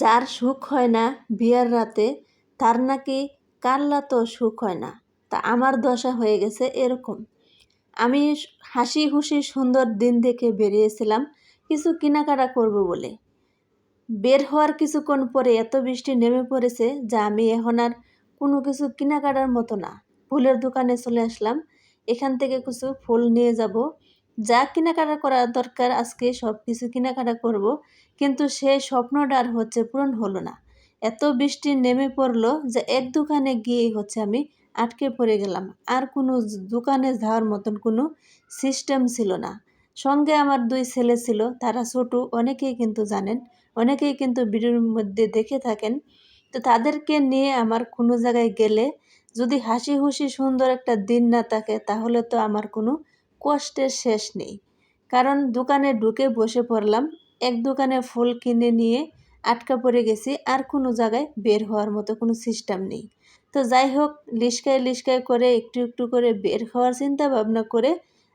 যার সুখ হয় না বিয়ার রাতে, তার নাকি কাল্লা তো সুখ হয় না। তা আমার দশা হয়ে গেছে এরকম। আমি হাসি খুশি সুন্দর দিন দেখে বেরিয়েছিলাম কিছু কেনাকাটা করব বলে। বের হওয়ার কিছুক্ষণ পরে এত বৃষ্টি নেমে পড়েছে যা আমি এখন আর কোনো কিছু কেনাকাটার মতো না। ফুলের দোকানে চলে আসলাম। এখান থেকে কিছু ফুল নিয়ে যাব। যা কেনাকাটা করা দরকার, আজকে সব কিছু কেনাকাটা করব। কিন্তু সেই স্বপ্নটা আর হচ্ছে পূরণ হলো না। এত বৃষ্টি নেমে পড়ল যে এক দোকানে গিয়ে হচ্ছে আমি আটকে পড়ে গেলাম। আর কোনো দোকানে যাওয়ার মতন কোনো সিস্টেম ছিল না। সঙ্গে আমার দুই ছেলে ছিল, তারা ছোটো, অনেকেই কিন্তু জানেন, অনেকেই কিন্তু ভিডিওর মধ্যে দেখে থাকেন। তো তাদেরকে নিয়ে আমার কোনো জায়গায় গেলে যদি হাসি খুশি সুন্দর একটা দিন না থাকে, তাহলে তো আমার কোনো কষ্টের শেষ নেই। কারণ দোকানে ঢুকে বসে পড়লাম, এক দোকানে ফুল কিনে নিয়ে আটকা পড়ে গেছি, আর কোনো জায়গায় বের হওয়ার মতো কোনো সিস্টেম নেই। তো যাই হোক লিস্কায় লিস্কায় করে, একটু একটু করে বের হওয়ার চিন্তা ভাবনা করে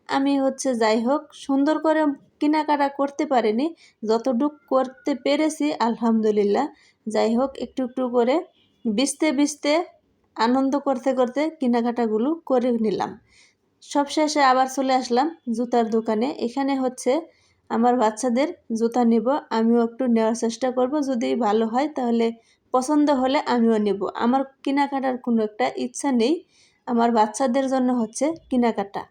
আমি হচ্ছে যাই হোক, সুন্দর করে কেনাকাটা করতে পারিনি, যতটুক করতে পেরেছি, আলহামদুলিল্লাহ। যাই হোক, একটু একটু করে বিছতে বিছতে আনন্দ করতে করতে কেনাকাটাগুলো করে নিলাম। সবশেষে আবার চলে আসলাম জুতার দোকানে। এখানে হচ্ছে আমার বাচ্চাদের জুতা নেব, আমিও একটু নেওয়ার চেষ্টা করব। যদি ভালো হয় তাহলে পছন্দ হলে আমিও নেব। আমার কেনাকাটার কোনো একটা ইচ্ছা নেই, আমার বাচ্চাদের জন্য হচ্ছে কেনাকাটা।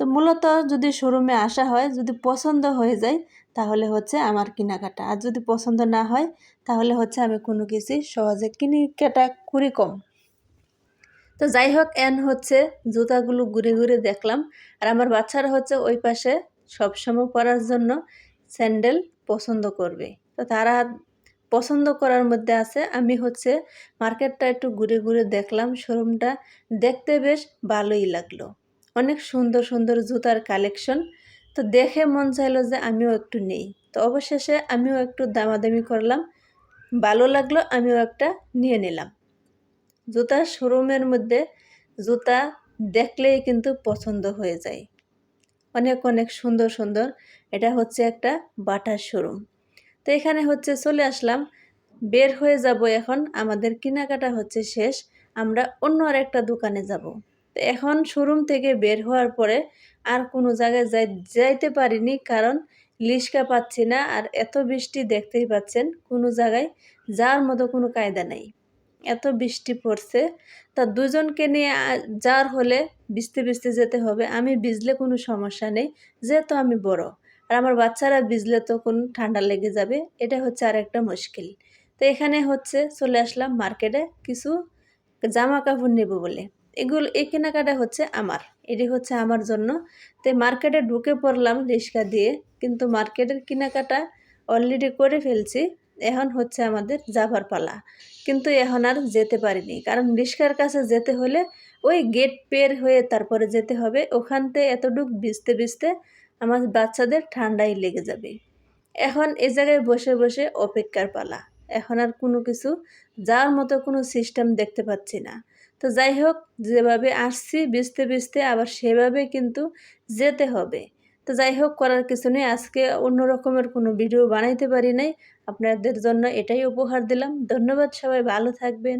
তো মূলত যদি শোরুমে আসা হয়, যদি পছন্দ হয়ে যায়, তাহলে হচ্ছে আমার কেনাকাটা। আর যদি পছন্দ না হয়, তাহলে হচ্ছে আমি কোনো কিছুই সহজে কেনাকাটা করি কম। তো যাই হোক এন হচ্ছে জুতাগুলো ঘুরে ঘুরে দেখলাম। আর আমার বাচ্চারা হচ্ছে ওই পাশে সবসময় পরার জন্য স্যান্ডেল পছন্দ করবে। তো তারা পছন্দ করার মধ্যে আছে। আমি হচ্ছে মার্কেটটা একটু ঘুরে ঘুরে দেখলাম। শোরুমটা দেখতে বেশ ভালোই লাগল। অনেক সুন্দর সুন্দর জুতার কালেকশন। তো দেখে মন চাইলো যে আমিও একটু নেই। তো অবশেষে আমিও একটু দামাদামি করলাম। ভালো লাগল, আমিও একটা নিয়ে নিলাম। জুতার শোরুমের মধ্যে জুতা দেখলেই কিন্তু পছন্দ হয়ে যায়। অনেক অনেক সুন্দর সুন্দর। এটা হচ্ছে একটা বাটার শোরুম তো এখানে হচ্ছে চলে আসলাম। বের হয়ে যাব এখন। আমাদের কেনাকাটা হচ্ছে শেষ। আমরা অন্য আর একটা দোকানে যাব। তো এখন শোরুম থেকে বের হওয়ার পরে আর কোনো জায়গায় যাই, যাইতে পারিনি কারণ লিস্কা পাচ্ছি না। আর এত বৃষ্টি দেখতেই পাচ্ছেন, কোনো জায়গায় যাওয়ার মতো কোনো কায়দা নেই। এত বৃষ্টি পড়ছে, তা দুজনকে নিয়ে যার হলে ভিজতে ভিজতে যেতে হবে। আমি ভিজলে কোনো সমস্যা নেই, যেহেতু আমি বড়। আর আমার বাচ্চারা ভিজলে তো কোনো ঠান্ডা লেগে যাবে, এটা হচ্ছে আর একটা মুশকিল। তো এখানে হচ্ছে চলে আসলাম মার্কেটে কিছু জামা কাপড় নেব বলে। এগুলো, এই কেনাকাটা হচ্ছে আমার, এটি হচ্ছে আমার জন্য। তো মার্কেটে ঢুকে পড়লাম রিক্সা দিয়ে, কিন্তু মার্কেটের কেনাকাটা অলরেডি করে ফেলছি। এখন হচ্ছে আমাদের যাবার পালা। কিন্তু এখন আর যেতে পারিনি। কারণ রিক্সার কাছে যেতে হলে ওই গেট পের হয়ে তারপরে যেতে হবে। ওখানতে এতটুক ভিজতে ভিজতে আমার বাচ্চাদের ঠান্ডাই লেগে যাবে। এখন এ জায়গায় বসে বসে অপেক্ষার পালা। এখন আর কোনো কিছু, যাওয়ার মতো কোনো সিস্টেম দেখতে পাচ্ছি না। তো যাই হোক, যেভাবে আসছি, ভিজতে ভিজতে আবার সেভাবে কিন্তু যেতে হবে। তো যাই হোক, করার কিছু নেই। আজকে অন্য রকমের কোনো ভিডিও বানাইতে পারি নাই। আপনাদের জন্য এটাই উপহার দিলাম। ধন্যবাদ সবাই, ভালো থাকবেন।